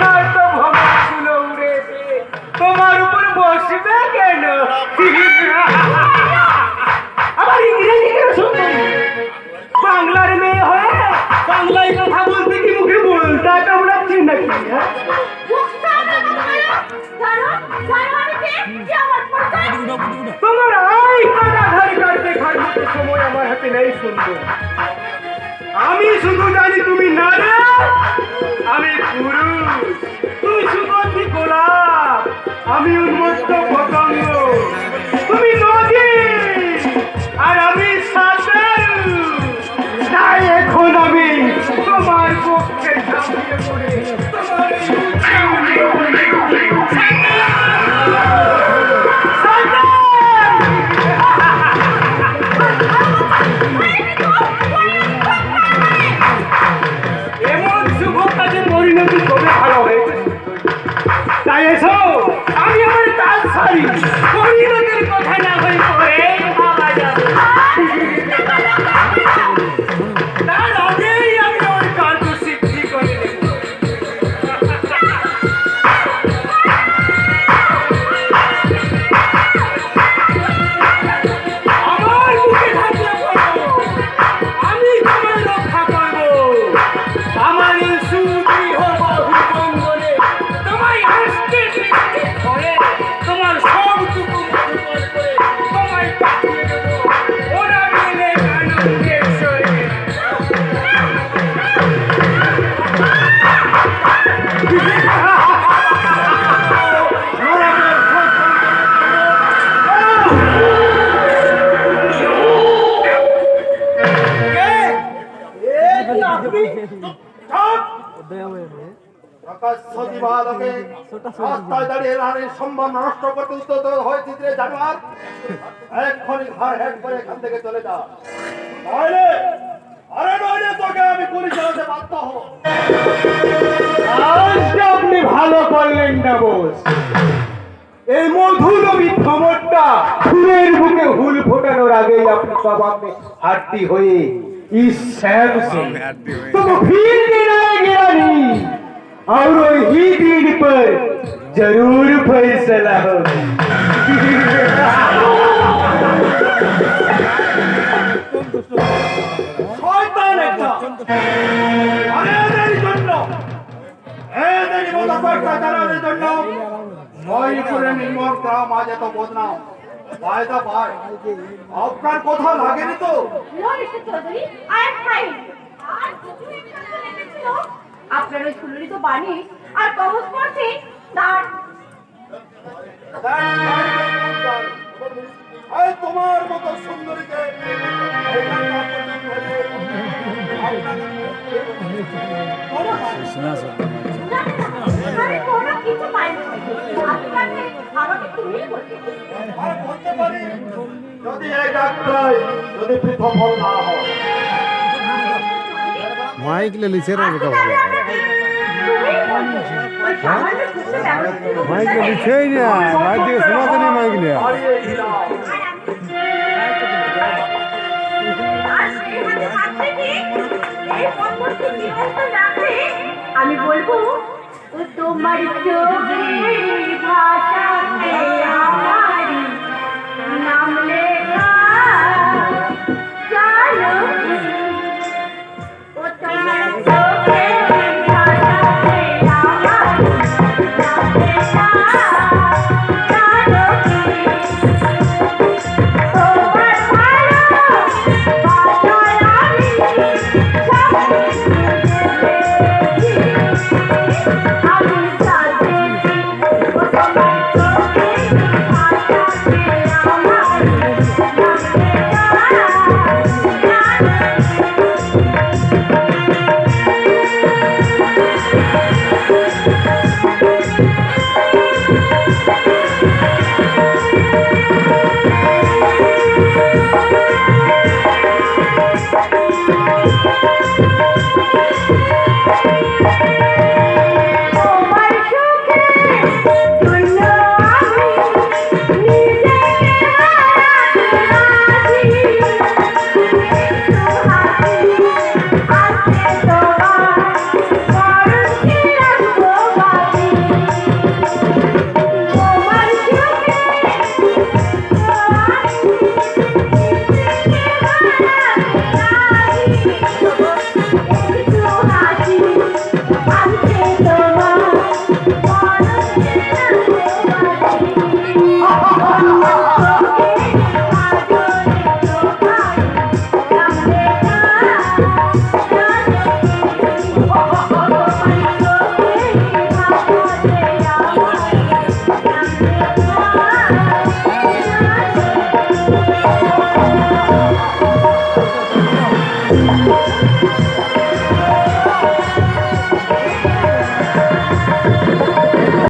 আপনার তো ভবন ছিল তোমার উপর বসবে কেন? আবার ইংরেজি কেন শুনবেন বাংলার মেয়ে হয়ে বাংলায় কথা বলতে কি মুখে বলতা কামড়াচ্ছি নাকি? হ্যাঁ? তোমার আই কার্ড আধার কার্ড দেখার মতো সময় আমার হাতে নেই শুনব আমি শুধু জানি তুমি নারী আমি পুরুষ। তুই সুগন্ধি গোলাপ আমি উন্মত্ত পরিণতির কথা না আমি আপনি ভালো করলেন না বোস। এই মধুরবী খবরটা ফুলের বুকে হুল ফোটানোর আগেই আপনি সব আপনি হাড্ডি হয়ে ইস স্যামসিং তো ফির গিয়ে গেলি और वही दिन पर जरूर फैसला होगा শয়তান একটা আরে এদের জন্য এদের মতো কয়েকটা চালানোর জন্য ময়ূরপুরের নির্মল গ্রাম আজ এত বদনাম ফায়দা পায় আপনার কথা লাগেনি তো আপনার ওই সুললিত বাণী আর কবচ পড়ছে তার তোমার মতো সুন্দরীকে যদি এই ডাক্তার যদি বিফল না হয় মাইক লে লিছে রে বেটা ভালো। মাইক লে লিছেই না, মাইক দিয়ে শোনাতে নেই মাইক লে হারিয়ে দিলাম আমি বলব তোমার ভাষা